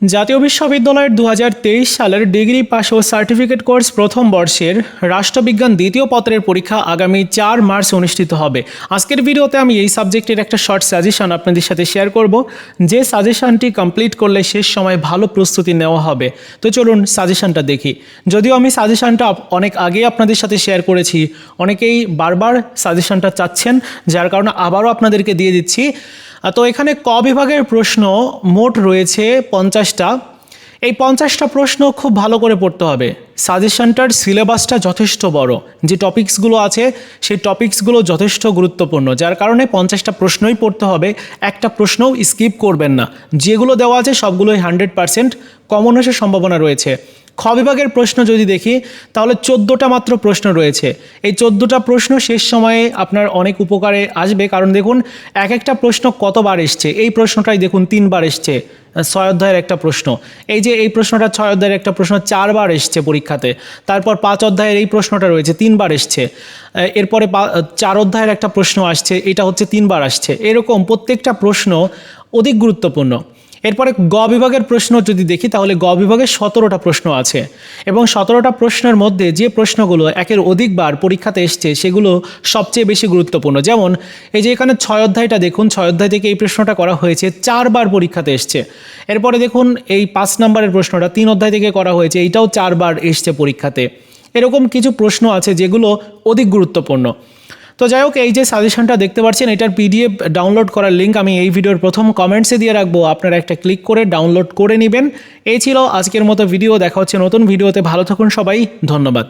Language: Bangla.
জাতীয় বিশ্ববিদ্যালয়ের দু হাজার তেইশ সালের ডিগ্রি পাস ও সার্টিফিকেট কোর্স প্রথম বর্ষের রাষ্ট্রবিজ্ঞান দ্বিতীয় পত্রের পরীক্ষা আগামী চার মার্চ অনুষ্ঠিত হবে। আজকের ভিডিওতে আমি এই সাবজেক্টের একটা শর্ট সাজেশন আপনাদের সাথে শেয়ার করব। যে সাজেশনটি কমপ্লিট করলে শেষ সময় ভালো প্রস্তুতি নেওয়া হবে। তো চলুন সাজেশনটা দেখি। যদিও আমি সাজেশনটা অনেক আগেই আপনাদের সাথে শেয়ার করেছি, অনেকেই বারবার সাজেশনটা চাচ্ছেন, যার কারণে আবারও আপনাদেরকে দিয়ে দিচ্ছি। তো এখানে ক বিভাগের প্রশ্ন মোট রয়েছে পঞ্চাশটা, এই পঞ্চাশটা প্রশ্ন খুব ভালো করে পড়তে হবে। সাজেশনটার সিলেবাসটা যথেষ্ট বড়। যে টপিকসগুলো আছে, সেই টপিকসগুলো যথেষ্ট গুরুত্বপূর্ণ। যার কারণে পঞ্চাশটা প্রশ্নই পড়তে হবে। একটা প্রশ্নও স্কিপ করবেন না। যেগুলো দেওয়া আছে, সবগুলোই হান্ড্রেড পারসেন্ট কমন আসার সম্ভাবনা রয়েছে। খ বিভাগের প্রশ্ন যদি দেখি, তাহলে চোদ্দোটা মাত্র প্রশ্ন রয়েছে। এই চোদ্দোটা প্রশ্ন শেষ সময়ে আপনার অনেক উপকারে আসবে। কারণ দেখুন এক একটা প্রশ্ন কতবার এসছে? এই প্রশ্নটাই দেখুন, তিনবার এসছে। ছয় অধ্যায়ের একটা প্রশ্ন। এই যে এই প্রশ্নটা ছয় অধ্যায়ের একটা প্রশ্ন চারবার এসছে পরীক্ষাতে। তারপর পাঁচ অধ্যায়ের এই প্রশ্নটা রয়েছে, তিনবার এসছে। এরপরে চার অধ্যায়ের একটা প্রশ্ন আসছে, এটা হচ্ছে তিনবার আসছে। এরকম প্রত্যেকটা প্রশ্ন অধিক গুরুত্বপূর্ণ। এরপরে গ বিভাগের প্রশ্ন যদি দেখি, তাহলে গ বিভাগে সতেরোটা প্রশ্ন আছে। এবং সতেরোটা প্রশ্নের মধ্যে যে প্রশ্নগুলো একের অধিকবার পরীক্ষাতে এসছে, সেগুলো সবচেয়ে বেশি গুরুত্বপূর্ণ। যেমন, এই যে এখানে ছয় অধ্যায়টা দেখুন, ছয় অধ্যায় থেকে এই প্রশ্নটা করা হয়েছে চারবার পরীক্ষাতে এসছে। এরপরে দেখুন, এই পাঁচ নম্বরের প্রশ্নটা তিন অধ্যায় থেকে করা হয়েছে, এইটাও চারবার এসছে পরীক্ষাতে। এরকম কিছু প্রশ্ন আছে যেগুলো অধিক গুরুত্বপূর্ণ। তো যাই হোক, এই যে সাজেশনটা দেখতে পাচ্ছেন, এটার পিডিএফ ডাউনলোড করার লিঙ্ক আমি এই ভিডিওর প্রথম কমেন্টসে দিয়ে রাখব। আপনারা একটা ক্লিক করে ডাউনলোড করে নেবেন। এই ছিল আজকের মতো ভিডিও দেখা হচ্ছে নতুন ভিডিওতে ভালো থাকুন সবাই। ধন্যবাদ।